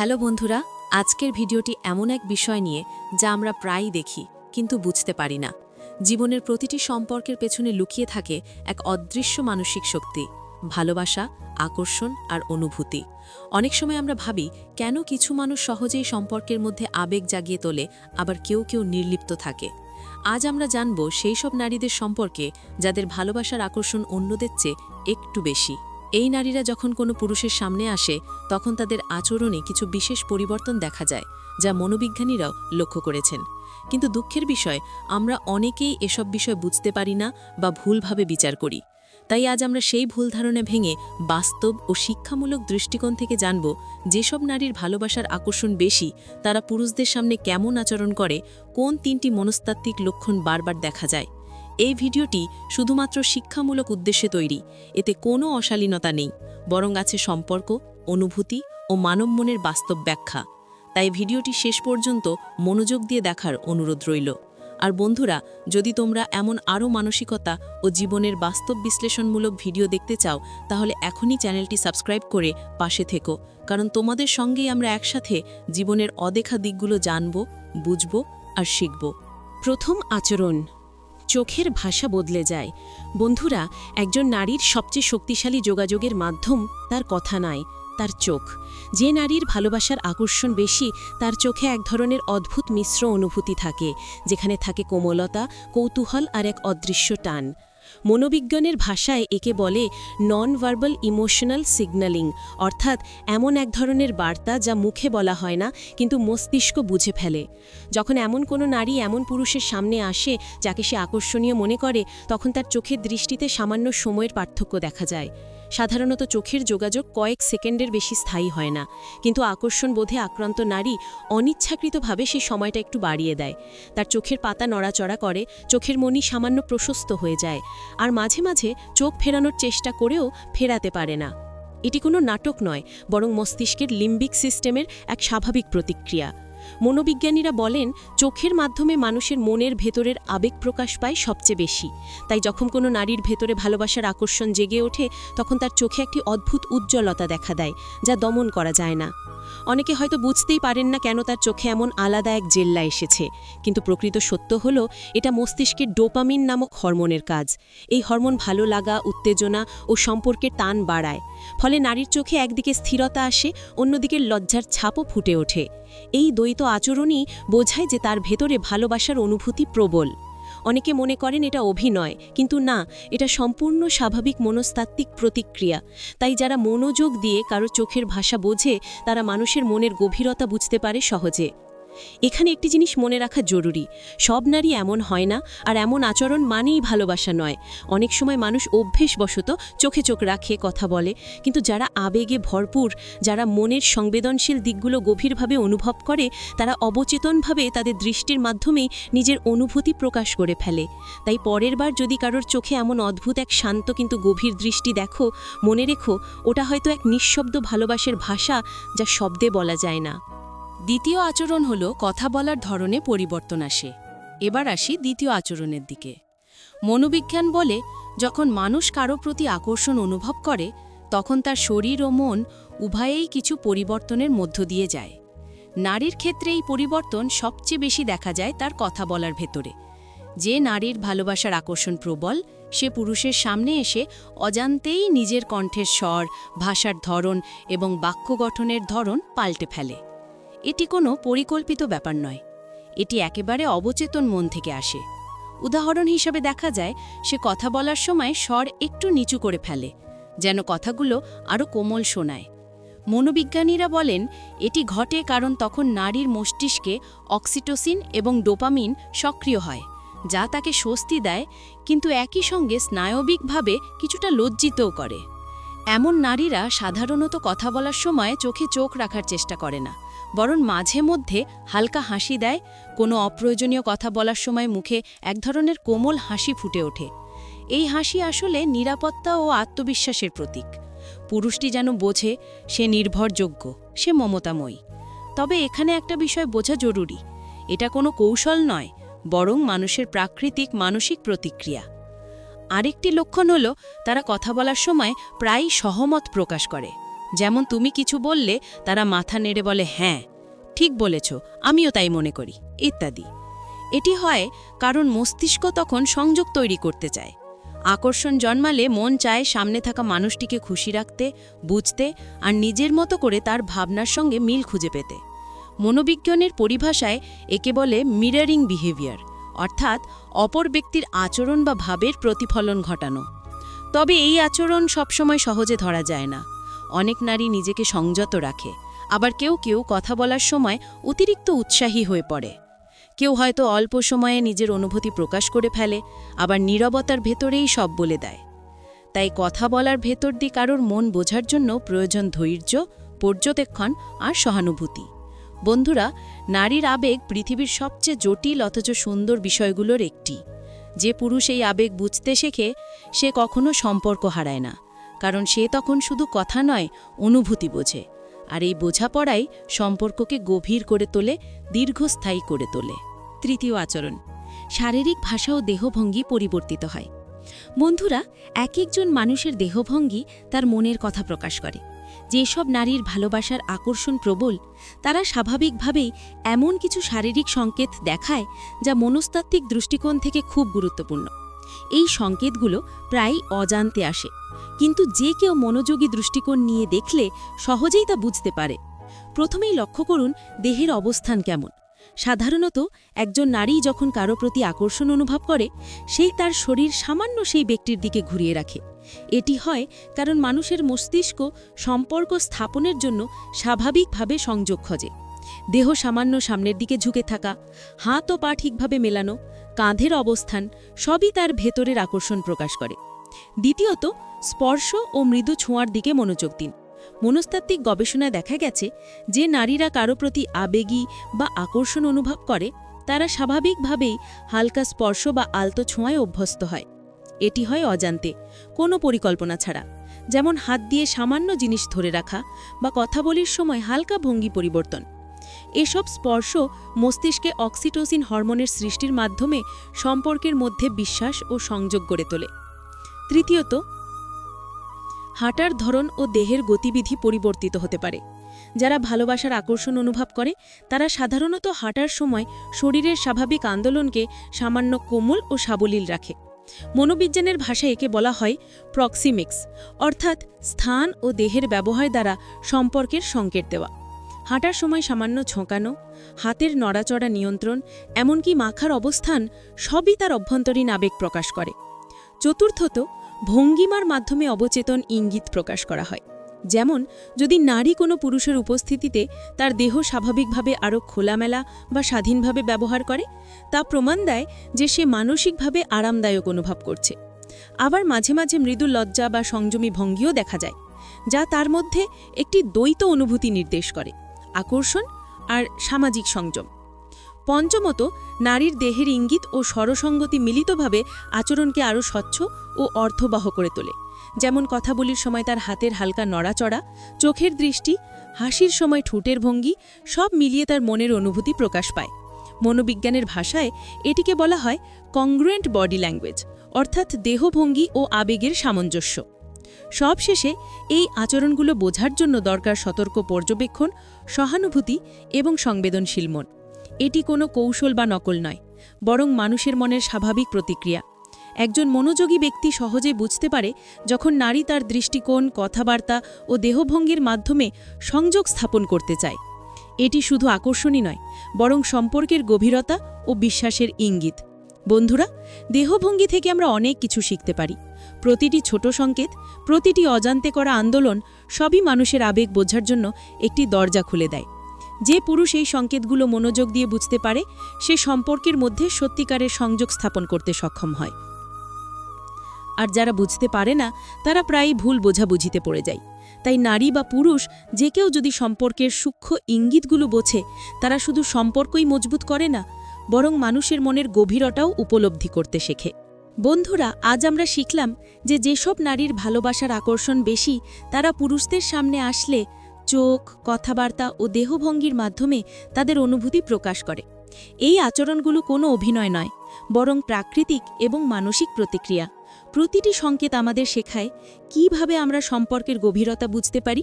Hello বন্ধুরা, আজকের ভিডিওটি এমন এক বিষয় নিয়ে যা আমরা প্রায়ই দেখি, কিন্তু বুঝতে পারি না। জীবনের প্রতিটি সম্পর্কের পেছনে লুকিয়ে থাকে এক অদৃশ্য মানসিক শক্তি, ভালোবাসা, আকর্ষণ আর অনুভূতি। অনেক সময় আমরা ভাবি, কেন কিছু মানুষ সহজেই সম্পর্কের মধ্যে আবেগ জাগিয়ে তোলে, আবার কেউ কেউ নির্লিপ্ত থাকে। আজ আমরা জানব সেই সব নারীদের সম্পর্কে যাদের ভালোবাসার আকর্ষণ অন্যদের চেয়ে একটু বেশি। এই নারীরা যখন কোনো পুরুষের সামনে আসে, তখন তাদের আচরণে কিছু বিশেষ পরিবর্তন দেখা যায়, যা মনোবিজ্ঞানীরাও লক্ষ্য করেছেন। কিন্তু দুঃখের বিষয়, আমরা অনেকেই এসব বিষয় বুঝতে পারি না বা ভুলভাবে বিচার করি। তাই আজ আমরা সেই ভুল ধারণা ভেঙে বাস্তব ও শিক্ষামূলক দৃষ্টিকোণ থেকে জানব, যেসব নারীর ভালোবাসার আকর্ষণ বেশি, তারা পুরুষদের সামনে কেমন আচরণ করে, কোন তিনটি মনস্তাত্ত্বিক লক্ষণ বারবার দেখা যায়। এই ভিডিওটি শুধুমাত্র শিক্ষামূলক উদ্দেশ্যে তৈরি। এতে কোনো অশালীনতা নেই, বরং আছে সম্পর্ক, অনুভূতি ও মানব মনের বাস্তব ব্যাখ্যা। তাই ভিডিওটি শেষ পর্যন্ত মনোযোগ দিয়ে দেখার অনুরোধ রইল। আর বন্ধুরা, যদি তোমরা এমন আরও মানসিকতা ও জীবনের বাস্তব বিশ্লেষণমূলক ভিডিও দেখতে চাও, তাহলে এখনই চ্যানেলটি সাবস্ক্রাইব করে পাশে থেকো। কারণ তোমাদের সঙ্গেই আমরা একসাথে জীবনের অদেখা দিকগুলো জানব, বুঝব আর শিখব। প্রথম আচরণ। চোখের ভাষা বদলে যায়। বন্ধুরা, একজন নারীর সবচেয়ে শক্তিশালী যোগাযোগের মাধ্যম তার কথা নয়, তার চোখ। যে নারীর ভালোবাসার আকর্ষণ বেশি, তার চোখে এক ধরনের অদ্ভুত মিশ্র অনুভূতি থাকে, যেখানে থাকে কোমলতা, কৌতূহল আর এক অদৃশ্য টান। মনোবিজ্ঞানের ভাষায় একে বলে নন ভার্বাল ইমোশনাল সিগন্যালিং অর্থাৎ এমন এক ধরনের বার্তা যা মুখে বলা হয় না, কিন্তু মস্তিষ্ক বুঝে ফেলে। যখন এমন কোনো নারী এমন পুরুষের সামনে আসে যাকে সে আকর্ষণীয় মনে করে, তখন তার চোখের দৃষ্টিতে সামান্য সময়ের পার্থক্য দেখা যায়। সাধারণত চোখের যোগাযোগ কয়েক সেকেন্ডের বেশি স্থায়ী হয় না। কিন্তু আকর্ষণ বোধে আক্রান্ত নারী অনিচ্ছাকৃতভাবে সেই সময়টা একটু বাড়িয়ে দেয়। তার চোখের পাতা নড়াচড়া করে, চোখের মনি সামান্য প্রশস্ত হয়ে যায়। আর মাঝে মাঝে চোখ ফেরানোর চেষ্টা করেও ফেরাতে পারে না। এটি কোনো নাটক নয়, বরং মস্তিষ্কের লিম্বিক সিস্টেমের এক স্বাভাবিক প্রতিক্রিয়া। মনোবিজ্ঞানীরা বলেন, চোখের মাধ্যমে মানুষের মনের ভেতরের আবেগ প্রকাশ পায় সবচেয়ে বেশি। তাই যখন কোনো নারীর ভেতরে ভালোবাসার আকর্ষণ জেগে ওঠে, তখন তার চোখে একটি অদ্ভুত উজ্জ্বলতা দেখা দেয়, যা দমন করা যায় না। অনেকে হয়তো বুঝতেই পারেন না কেন তার চোখে এমন আলাদা এক জেল্লা এসেছে। কিন্তু প্রকৃত সত্য হল, এটা মস্তিষ্কের ডোপামিন নামক হরমোনের কাজ। এই হরমোন ভালো লাগা, উত্তেজনা ও সম্পর্কের টান বাড়ায়। ফলে নারীর চোখে একদিকে স্থিরতা আসে, অন্যদিকে লজ্জার ছাপও ফুটে ওঠে। এই দ্বৈত আচরণই বোঝায় যে তার ভেতরে ভালোবাসার অনুভূতি প্রবল। অনেকে মনে করেন এটা অভিনয়, কিন্তু না, এটা সম্পূর্ণ স্বাভাবিক মনস্তাত্ত্বিক প্রতিক্রিয়া। তাই যারা মনোযোগ দিয়ে কারও চোখের ভাষা বোঝে, তারা মানুষের মনের গভীরতা বুঝতে পারে সহজে। এখানে একটি জিনিস মনে রাখা জরুরি। সব নারী এমন হয় না, আর এমন আচরণ মানেই ভালোবাসা নয়। অনেক সময় মানুষ অভ্যেসবশত চোখে চোখ রাখে, কথা বলে। কিন্তু যারা আবেগে ভরপুর, যারা মনের সংবেদনশীল দিকগুলো গভীরভাবে অনুভব করে, তারা অবচেতনভাবে তাদের দৃষ্টির মাধ্যমেই নিজের অনুভূতি প্রকাশ করে ফেলে। তাই পরের বার যদি কারোর চোখে এমন অদ্ভুত এক শান্ত কিন্তু গভীর দৃষ্টি দেখো, মনে রেখো, ওটা হয়তো এক নিঃশব্দ ভালোবাসার ভাষা যা শব্দে বলা যায় না। দ্বিতীয় আচরণ হল কথা বলার ধরনে পরিবর্তন আসে। এবার আসি দ্বিতীয় আচরণের দিকে। মনোবিজ্ঞান বলে, যখন মানুষ কারও প্রতি আকর্ষণ অনুভব করে, তখন তার শরীর ও মন উভয়েই কিছু পরিবর্তনের মধ্য দিয়ে যায়। নারীর ক্ষেত্রে এই পরিবর্তন সবচেয়ে বেশি দেখা যায় তার কথা বলার ভেতরে। যে নারীর ভালোবাসার আকর্ষণ প্রবল, সে পুরুষের সামনে এসে অজান্তেই নিজের কণ্ঠের স্বর, ভাষার ধরন এবং বাক্য গঠনের ধরন পাল্টে ফেলে। এটি কোনো পরিকল্পিত ব্যাপার নয়। এটি একেবারে অবচেতন মন থেকে আসে। উদাহরণ হিসাবে দেখা যায়, সে কথা বলার সময় স্বর একটু নিচু করে ফেলে, যেন কথাগুলো আরও কোমল শোনায়। মনোবিজ্ঞানীরা বলেন, এটি ঘটে কারণ তখন নারীর মস্তিষ্কে অক্সিটোসিন এবং ডোপামিন সক্রিয় হয়, যা তাকে স্বস্তি দেয়, কিন্তু একই সঙ্গে স্নায়বিকভাবে কিছুটা লজ্জিতও করে। এমন নারীরা সাধারণত কথা বলার সময় চোখে চোখ রাখার চেষ্টা করে না। বরং মাঝে মধ্যে হালকা হাসি দেয়, কোনো অপ্রয়োজনীয় কথা বলার সময় মুখে এক ধরনের কোমল হাসি ফুটে ওঠে। এই হাসি আসলে নিরাপত্তা ও আত্মবিশ্বাসের প্রতীক। পুরুষটি যেন বোঝে, সে নির্ভরযোগ্য, সে মমতাময়ী। তবে এখানে একটা বিষয় বোঝা জরুরি। এটা কোনো কৌশল নয়, বরং মানুষের প্রাকৃতিক মানসিক প্রতিক্রিয়া। আরেকটি লক্ষণ হল, তারা কথা বলার সময় প্রায়ই সহমত প্রকাশ করে। যেমন তুমি কিছু বললে, তারা মাথা নেড়ে বলে হ্যাঁ ঠিক বলেছ, আমিও তাই মনে করি, ইত্যাদি। এটি হয় কারণ মস্তিষ্ক তখন সংযোগ তৈরি করতে চায়। আকর্ষণ জন্মালে মন চায় সামনে থাকা মানুষটিকে খুশি রাখতে, বুঝতে, আর নিজের মতো করে তার ভাবনার সঙ্গে মিল খুঁজে পেতে। মনোবিজ্ঞানের পরিভাষায় একে বলে মিরারিং বিহেভিয়ার অর্থাৎ অপর ব্যক্তির আচরণ বা ভাবের প্রতিফলন ঘটানো। তবে এই আচরণ সবসময় সহজে ধরা যায় না। অনেক নারী নিজেকে সংযত রাখে, আবার কেউ কেউ কথা বলার সময় অতিরিক্ত উৎসাহী হয়ে পড়ে। কেউ হয়তো অল্প সময়ে নিজের অনুভূতি প্রকাশ করে ফেলে, আবার নীরবতার ভেতরেই সব বলে দেয়। তাই কথা বলার ভেতর দিয়ে কারোর মন বোঝার জন্য প্রয়োজন ধৈর্য, পর্যবেক্ষণ আর সহানুভূতি। বন্ধুরা, নারীর আবেগ পৃথিবীর সবচেয়ে জটিল অথচ সুন্দর বিষয়গুলোর একটি। যে পুরুষ এই আবেগ বুঝতে শেখে, সে কখনো সম্পর্ক হারায় না। কারণ সে তখন শুধু কথা নয়, অনুভূতি বোঝে। আর এই বোঝাপড়াই সম্পর্ককে গভীর করে তোলে, দীর্ঘস্থায়ী করে তোলে। তৃতীয় আচরণ, শারীরিক ভাষা ও দেহভঙ্গি পরিবর্তিত হয়। বন্ধুরা এক একজন মানুষের দেহভঙ্গি তার মনের কথা প্রকাশ করে। যেসব নারীর ভালোবাসার আকর্ষণ প্রবল, তারা স্বাভাবিকভাবেই এমন কিছু শারীরিক সংকেত দেখায় যা মনস্তাত্ত্বিক দৃষ্টিকোণ থেকে খুব গুরুত্বপূর্ণ। এই সংকেতগুলো প্রায় অজান্তে আসে। কিন্তু যে কেউ মনোযোগী দৃষ্টিকোণ নিয়ে দেখলে সহজেই তা বুঝতে পারে। প্রথমেই লক্ষ্য করুন দেহের অবস্থান কেমন। সাধারণত একজন নারী যখন কারও প্রতি আকর্ষণ অনুভব করে সেই তার শরীর সামান্য সেই ব্যক্তির দিকে ঘুরিয়ে রাখে। এটি হয় কারণ মানুষের মস্তিষ্ক সম্পর্ক স্থাপনের জন্য স্বাভাবিকভাবে সংযোগ খোঁজে। দেহ সামান্য সামনের দিকে ঝুঁকে থাকা, হাত ও পা ঠিকভাবে মেলানো কাঁধের অবস্থান সবই তার ভেতরের আকর্ষণ প্রকাশ করে। দ্বিতীয়ত, স্পর্শ ও মৃদু ছোঁয়ার দিকে মনোযোগ দিন। মনস্তাত্ত্বিক গবেষণায় দেখা গেছে যে নারীরা কারও প্রতি আবেগী বা আকর্ষণ অনুভব করে, তারা স্বাভাবিকভাবেই হালকা স্পর্শ বা আলতো ছোঁয়ায় অভ্যস্ত হয়। এটি হয় অজান্তে, কোনো পরিকল্পনা ছাড়া। যেমন হাত দিয়ে সামান্য জিনিস ধরে রাখা বা কথা বলির সময় হালকা ভঙ্গি পরিবর্তন। এসব স্পর্শ মস্তিষ্কে অক্সিটোসিন হরমোনের সৃষ্টির মাধ্যমে সম্পর্কের মধ্যে বিশ্বাস ও সংযোগ গড়ে তোলে। তৃতীয়ত, হাঁটার ধরন ও দেহের গতিবিধি পরিবর্তিত হতে পারে। যারা ভালোবাসার আকর্ষণ অনুভব করে, তারা সাধারণত হাঁটার সময় শরীরের স্বাভাবিক আন্দোলনকে সামান্য কোমল ও সাবলীল রাখে। মনোবিজ্ঞানের ভাষায় একে বলা হয় প্রক্সিমিক্স, অর্থাৎ স্থান ও দেহের ব্যবহার দ্বারা সম্পর্কের সংকেত দেওয়া। হাঁটার সময় সামান্য ছোঁকানো হাতের নড়াচড়া নিয়ন্ত্রণ, এমনকি মাখার অবস্থান সবই তার অভ্যন্তরীণ আবেগ প্রকাশ করে। চতুর্থত, ভঙ্গিমার মাধ্যমে অবচেতন ইঙ্গিত প্রকাশ করা হয়। যেমন, যদি নারী কোনো পুরুষের উপস্থিতিতে তার দেহ স্বাভাবিকভাবে আরও খোলামেলা বা স্বাধীনভাবে ব্যবহার করে, তা প্রমাণ দেয় যে সে মানসিকভাবে আরামদায়ক অনুভব করছে। আবার মাঝে মাঝে মৃদু লজ্জা বা সংযমী ভঙ্গিও দেখা যায়, যা তার মধ্যে একটি দ্বৈত অনুভূতি নির্দেশ করে। আকর্ষণ আর সামাজিক সংযম। পঞ্চমত, নারীর দেহের ইঙ্গিত ও স্বরসঙ্গতি মিলিতভাবে আচরণকে আরও স্বচ্ছ ও অর্থবহ করে তোলে। যেমন কথা বলির সময় তার হাতের হালকা নড়াচড়া, চোখের দৃষ্টি, হাসির সময় ঠোঁটের ভঙ্গি, সব মিলিয়ে তার মনের অনুভূতি প্রকাশ পায়। মনোবিজ্ঞানের ভাষায় এটিকে বলা হয় কংগ্রুয়েন্ট বডি ল্যাঙ্গুয়েজ অর্থাৎ দেহভঙ্গি ও আবেগের সামঞ্জস্য। সবশেষে এই আচরণগুলো বোঝার জন্য দরকার সতর্ক পর্যবেক্ষণ, সহানুভূতি এবং সংবেদনশীল মন। এটি কোনো কৌশল বা নকল নয়, বরং মানুষের মনের স্বাভাবিক প্রতিক্রিয়া। একজন মনোযোগী ব্যক্তি সহজে বুঝতে পারে যখন নারী তার দৃষ্টিকোণ, কথাবার্তা ও দেহভঙ্গির মাধ্যমে সংযোগ স্থাপন করতে চায়। এটি শুধু আকর্ষণই নয়, বরং সম্পর্কের গভীরতা ও বিশ্বাসের ইঙ্গিত। বন্ধুরা, দেহভঙ্গি থেকে আমরা অনেক কিছু শিখতে পারি। প্রতিটি ছোট সংকেত, প্রতিটি অজান্তে করা আন্দোলন সবই মানুষের আবেগ বোঝার জন্য একটি দরজা খুলে দেয়। যে পুরুষ এই সংকেতগুলো মনোযোগ দিয়ে বুঝতে পারে, সে সম্পর্কের মধ্যে সত্যিকারের সংযোগ স্থাপন করতে সক্ষম হয়। আর যারা বুঝতে পারে না, তারা প্রায়ই ভুল বোঝাবুঝিতে পড়ে যায়। তাই নারী বা পুরুষ যে কেউ যদি সম্পর্কের সূক্ষ্ম ইঙ্গিতগুলো বোঝে, তারা শুধু সম্পর্কই মজবুত করে না, বরং মানুষের মনের গভীরতাও উপলব্ধি করতে শেখে। বন্ধুরা, আজ আমরা শিখলাম যে যেসব নারীর ভালোবাসার আকর্ষণ বেশি, তারা পুরুষদের সামনে আসলে চোখ, কথাবার্তা ও দেহভঙ্গির মাধ্যমে তাদের অনুভূতি প্রকাশ করে। এই আচরণগুলো কোনো অভিনয় নয়, বরং প্রাকৃতিক এবং মানসিক প্রতিক্রিয়া। প্রতিটি সংকেত আমাদের শেখায় কীভাবে আমরা সম্পর্কের গভীরতা বুঝতে পারি,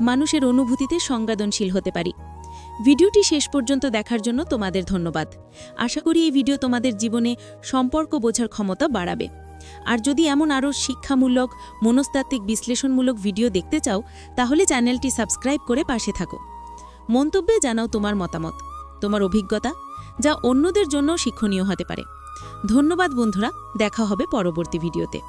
মানুষের অনুভূতিতে সংবেদনশীল হতে পারি। ভিডিওটি শেষ পর্যন্ত দেখার জন্য তোমাদের ধন্যবাদ। আশা করি এই ভিডিও তোমাদের জীবনে সম্পর্ক বোঝার ক্ষমতা বাড়াবে। আর যদি এমন আরও শিক্ষামূলক, মনস্তাত্ত্বিক, বিশ্লেষণমূলক ভিডিও দেখতে চাও, তাহলে চ্যানেলটি সাবস্ক্রাইব করে পাশে থাকো। মন্তব্যে জানাও তোমার মতামত, তোমার অভিজ্ঞতা, যা অন্যদের জন্য শিক্ষণীয় হতে পারে। ধন্যবাদ বন্ধুরা, দেখা হবে পরবর্তী ভিডিওতে।